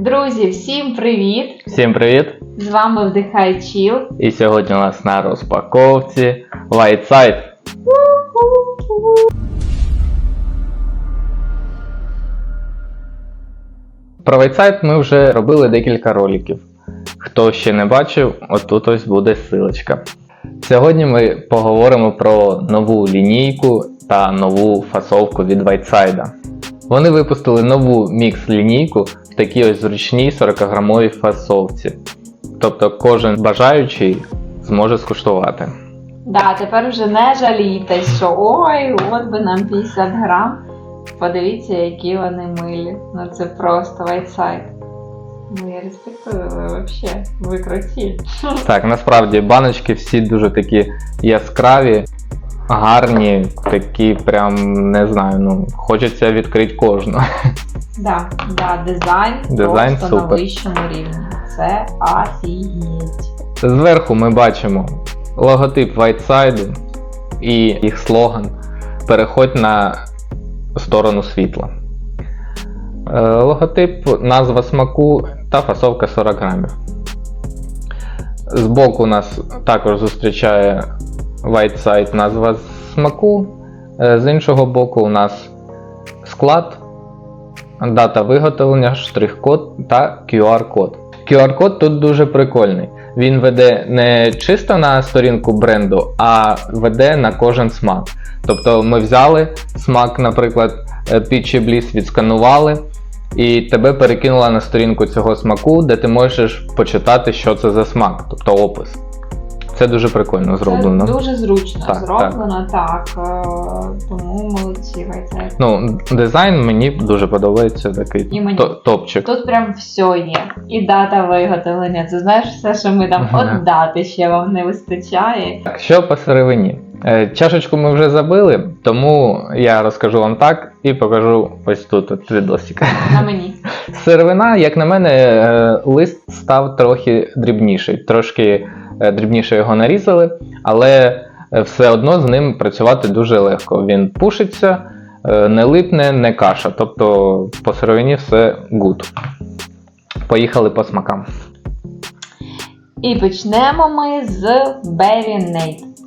Друзі, всім привіт! Всім привіт! З вами Вдихай Чіл. І сьогодні у нас на розпаковці White Side. Про White Side ми вже робили декілька роликів. Хто ще не бачив, отут ось буде ссылочка. Сьогодні ми поговоримо про нову лінійку та нову фасовку від Whiteside. Вони випустили нову мікс-лінійку такій ось зручній 40-грамовій фасовці. Тобто кожен бажаючий зможе скуштувати. Да, тепер вже не жалійтесь, що ой, от би нам 50 грам. Подивіться, які вони милі. Ну це просто вайтсайд. Ну я респектую, ви взагалі. Ви круті. Так, насправді баночки всі дуже такі яскраві, гарні, такі прям не знаю, ну хочеться відкрити кожну. Да, да, дизайн, Дизайн просто на вищому рівні. Це офігеть. Зверху ми бачимо логотип Whiteside і їх слоган Переходь на сторону світла. Е, Логотип, назва смаку та фасовка 40 грамів. Збоку нас також зустрічає Whiteside назва смаку. Е, З іншого боку, у нас склад, дата виготовлення, штрих-код та QR-код. QR-код тут дуже прикольний. Він веде не чисто на сторінку бренду, а веде на кожен смак. Тобто ми взяли смак, наприклад, е, Peachy Bliss відсканували, і тебе перекинула на сторінку цього смаку, де ти можеш почитати, що це за смак, тобто опис. Це дуже прикольно зроблено. Це дуже зручно Так, зроблено, так. е, Тому молодці вайтсайд. Ну, дизайн мені дуже подобається такий І мені. топчик. Тут прям все є. І дата виготовлення. Це знаєш все, що ми там Ага. от дати ще вам не вистачає. Так, що по сировині? Е, Чашечку ми вже забили, тому я розкажу вам так і покажу ось тут от відосик. На мені. Сировина, як на мене, е, лист став трохи дрібніший. Трошки дрібніше його нарізали, але е, все одно з ним працювати дуже легко. Він пушиться, е, не липне, не каша. Тобто по сировині все гуд. Поїхали по смакам. І почнемо ми з.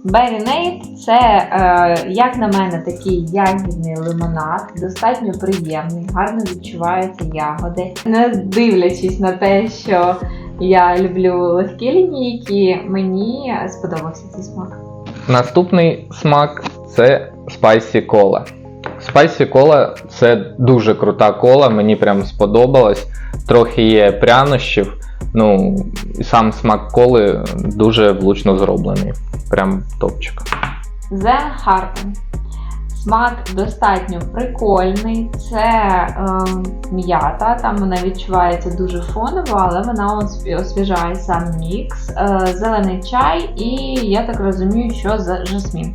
Berry Nate це, е, як на мене, такий ягідний лимонад, достатньо приємний, гарно відчуваються ягоди. Не дивлячись на те, що я люблю легкі лінійки, мені сподобався цей смак. Наступний смак це Spicy Cola. Spicy Cola це дуже крута кола, мені прям сподобалось. Трохи є прянощів. Ну, і сам смак коли дуже влучно зроблений. Прям топчик. Zen Harpen. Смак достатньо прикольний. Це е, м'ята, там вона відчувається дуже фоново, але вона освіжає сам мікс. Е, зелений чай і я так розумію, що за жасмін.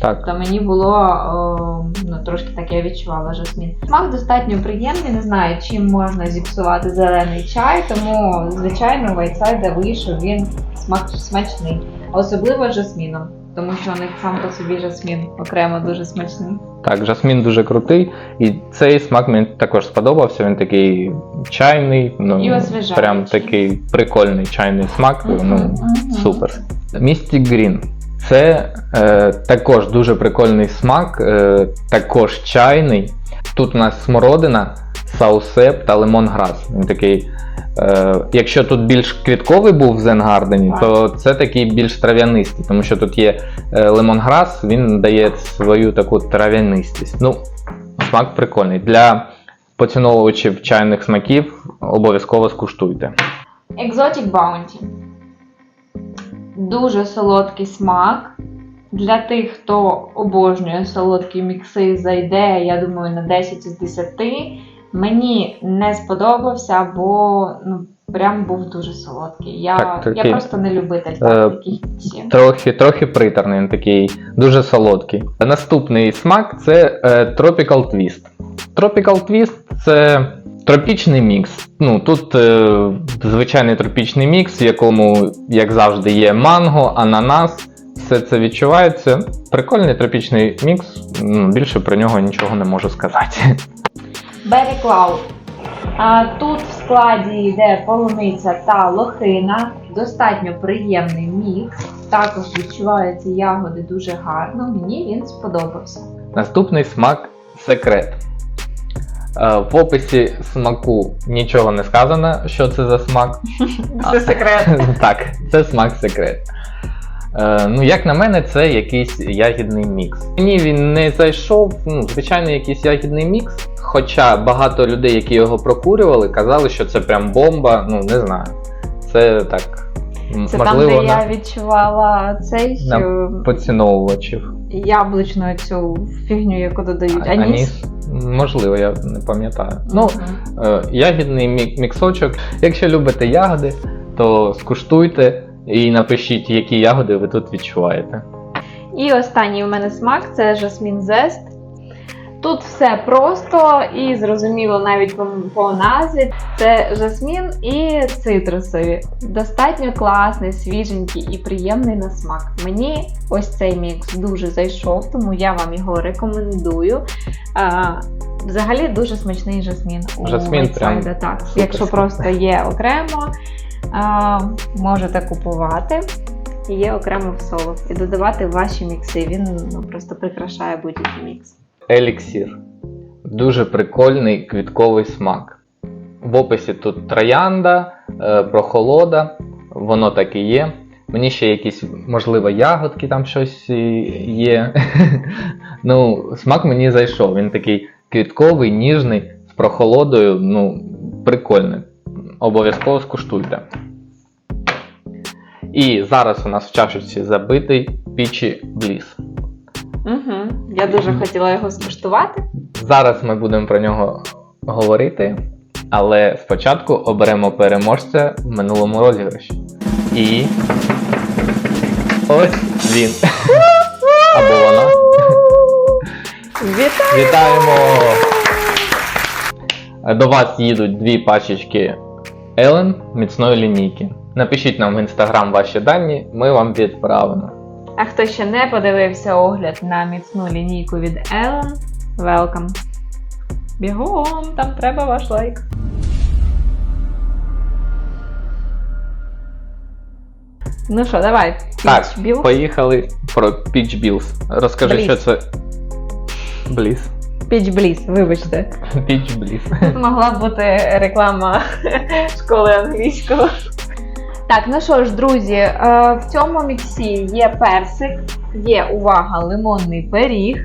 Так. То мені було е, ну, трошки так я відчувала жасмін. Смак достатньо приємний, не знаю, чим можна зіпсувати зелений чай, тому звичайно у Вайтсайда вийшов він смак смачний, особливо жасміном, тому що у них сам по собі жасмін окремо дуже смачний. Так, жасмін дуже крутий. І цей смак мені також сподобався. Він такий чайний, ну І прям такий прикольний чайний смак. Ну, Мгм, мгм. супер. Mystic Green. Це е, також дуже прикольний смак, е, також чайний. Тут у нас смородина, саусеп та лимонграс. Він такий. Е, якщо тут більш квітковий був в Зенгардені, то це такий більш трав'янистий, тому що тут є е, лимонграс, він дає свою таку трав'янистість. Ну, смак прикольний. Для поціновувачів чайних смаків обов'язково скуштуйте. Exotic Bounty. Дуже солодкий смак. Для тих, хто обожнює солодкі мікси, зайде, я думаю, на 10 із 10. Мені не сподобався, бо ну, прям був дуже солодкий. Я, Так, я просто не любитель е, таких. Трохи, трохи приторний, він такий дуже солодкий. Наступний смак це е, Tropical Twist. Tropical Twist це тропічний мікс. Ну, тут е, звичайний тропічний мікс, в якому, як завжди, є манго, ананас. Все це відчувається. Прикольний тропічний мікс. Більше про нього нічого не можу сказати. Berry Cloud. Тут в складі йде полуниця та лохина, достатньо приємний мікс. Також відчуваються ягоди дуже гарно. Мені він сподобався. Наступний смак секрет. Е, В описі смаку нічого не сказано, що це за смак. Це секрет. Так, це смак секрет. Е, ну, як на мене, це якийсь ягідний мікс. Мені він не зайшов, ну, звичайно, якийсь ягідний мікс. Хоча багато людей, які його прокурювали, казали, що це прям бомба. Ну, не знаю. Це так. Це можливо, там, де на я відчувала цей на поціновувачів. яблучну цю фігню, яку додають. Аніс. Аніс? Можливо, я не пам'ятаю. Ну. Е, ягідний мік- міксочок. Якщо любите ягоди, то скуштуйте і напишіть, які ягоди ви тут відчуваєте. І останній у мене смак це жасмін зест. Тут все просто і зрозуміло навіть по, по назві. Це жасмін і цитрусові. Достатньо класний, свіженький і приємний на смак. Мені ось цей мікс дуже зайшов, тому я вам його рекомендую. А, взагалі дуже смачний жасмін. Жасмін прям так. супер Якщо просто є окремо, а, можете купувати. Є окремо в соло. І додавати ваші мікси. Він ну, просто прикрашає будь-який мікс. Еліксір. Дуже прикольний квітковий смак. В описі тут троянда, е, прохолода, воно так і є. Мені ще якісь, можливо, ягодки там щось є. ну, смак мені зайшов. Він такий квітковий, ніжний, з прохолодою. Ну, прикольний. Обов'язково скуштуйте. І зараз у нас в чашечці забитий пічі бліс. Угу. Я дуже хотіла його скуштувати. Зараз ми будемо про нього говорити, але спочатку оберемо переможця в минулому розіграші. І. Ось він. Або вона. Вітаю! Вітаємо! До вас їдуть дві пачечки Елен міцної лінійки. Напишіть нам в інстаграм ваші дані, ми вам відправимо. А хто ще не подивився огляд на міцну лінійку від Ellen, welcome. Бігом, там треба ваш лайк. Ну що, давай. Так, Peach Bill. поїхали про Peach Bills. Розкажи, Bliss. що це. Bliss. Peach Bliss, вибачте. Peach Bliss. Тут могла б бути реклама школи англійського. Так, ну що ж, друзі, е, в цьому міксі є персик, є увага, лимонний пиріг,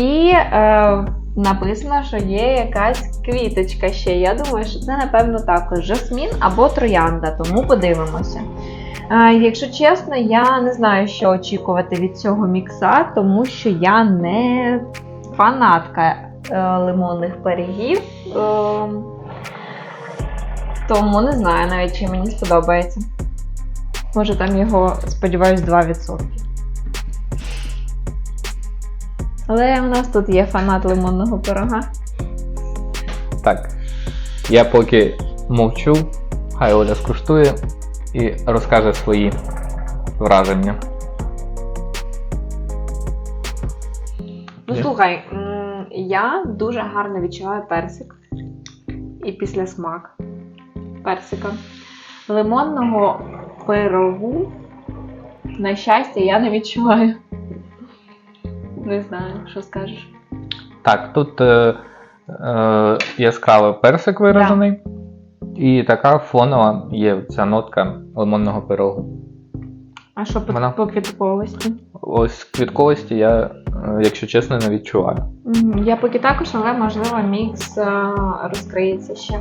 і е, написано, що є якась квіточка ще. Я думаю, що це, напевно, також жасмін або троянда, тому подивимося. Е, якщо чесно, я не знаю, що очікувати від цього мікса, тому що я не фанатка е, лимонних пирігів. Е, тому не знаю навіть, чи мені сподобається. Може там його, сподіваюсь, 2%. Але у нас тут є фанат лимонного пирога. Так. Я поки мовчу, хай Оля скуштує і розкаже свої враження. Ну Є? слухай, я дуже гарно відчуваю персик і після смак персика. Лимонного пирогу, на щастя, я не відчуваю. Не знаю, що скажеш. Так, тут е, е, яскравий персик виражений. І така фонова є ця нотка лимонного пирогу. А що по, Вона- по квітковості? Ось квітковості я, е, якщо чесно, не відчуваю. Я поки також, але можливо мікс е, розкриється ще.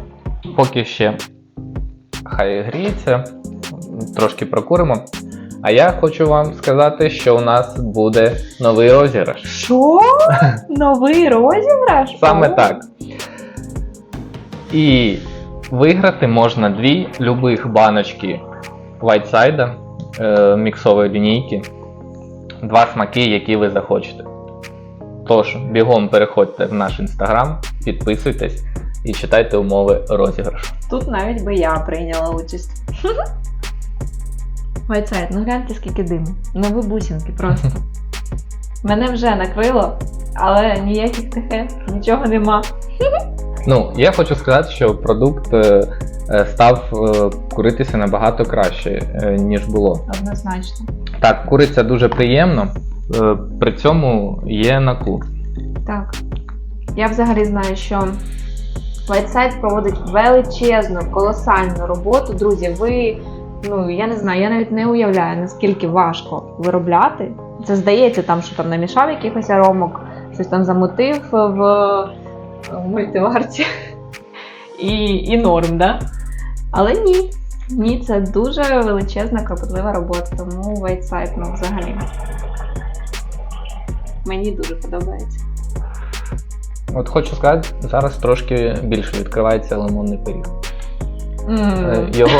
Поки ще хай гріється, трошки прокуримо. А я хочу вам сказати, що у нас буде новий розіграш. Що? Новий розіграш? Саме О, так. І виграти можна дві любих баночки Whiteside е, міксової лінійки. Два смаки, які ви захочете. Тож, бігом переходьте в наш інстаграм, підписуйтесь і читайте умови розіграшу. Тут навіть би я прийняла участь. Вайцайт, ну гляньте, скільки диму. Ну ви бусинки просто. Мене вже накрило, але ніяких тихе, нічого нема. Ну, я хочу сказати, що продукт е, е, став е, куритися набагато краще, ніж було. Однозначно. Так, куриться дуже приємно, при цьому є накур. Так. Я взагалі знаю, що Whiteside проводить величезну, колосальну роботу. Друзі, ви, ну я не знаю, я навіть не уявляю, наскільки важко виробляти. Це здається, там, що там намішав якихось аромок, щось там замутив в, в мультиварці. І, і норм, да? Але ні. Ні, це дуже величезна, кропотлива робота, тому Whiteside, ну, взагалі. Мені дуже подобається. От хочу сказати, зараз трошки більше відкривається лимонний пиріг. Е, Його,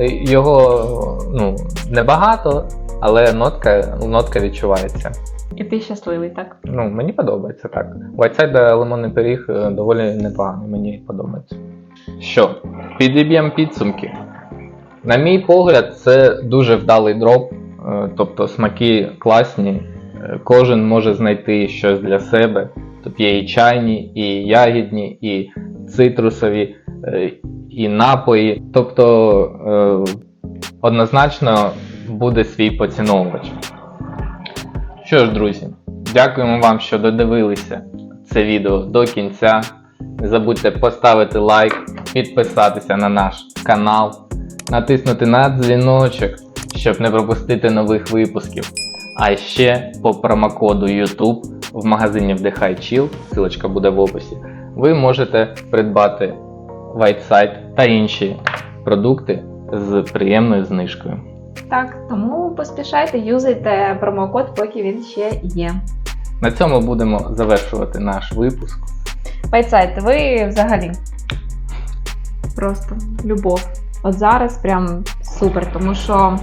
е, його ну, небагато, але нотка, нотка відчувається. І ти щасливий, так? Ну, мені подобається так. Whiteside лимонний пиріг е, доволі непоганий, мені подобається. Що, підіб'ємо підсумки. На мій погляд, це дуже вдалий дроп, е, тобто смаки класні, е, кожен може знайти щось для себе. Тут є і чайні, і ягідні, і цитрусові, е, і напої. Тобто е, однозначно буде свій поціновувач. Що ж, друзі, дякуємо вам, що додивилися це відео до кінця. Не забудьте поставити лайк, підписатися на наш канал, натиснути на дзвіночок, щоб не пропустити нових випусків. А ще по промокоду YouTube в магазині Вдихай Chill, ссылочка буде в описі, ви можете придбати Whiteside та інші продукти з приємною знижкою. Так, тому поспішайте, юзайте промокод, поки він ще є. На цьому будемо завершувати наш випуск. Пайцайт, ви взагалі просто любов. От зараз прям супер, тому що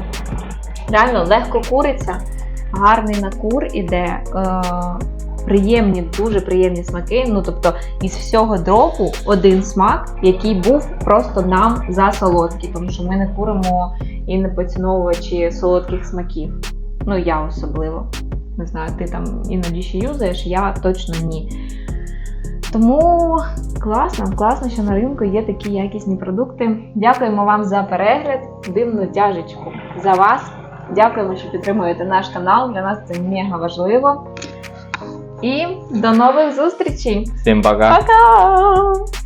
реально легко куриться, гарний накур іде, е, приємні, дуже приємні смаки. Ну тобто із всього дропу один смак, який був просто нам за солодкий, тому що ми не куримо і не поціновувачі солодких смаків. Ну я особливо. Не знаю, ти там іноді ще юзаєш, я точно ні. Тому класно, класно, що на ринку є такі якісні продукти. Дякуємо вам за перегляд, дивну тяжечку за вас. Дякуємо, що підтримуєте наш канал. Для нас це мега важливо. І до нових зустрічей! Всім пока! Пока!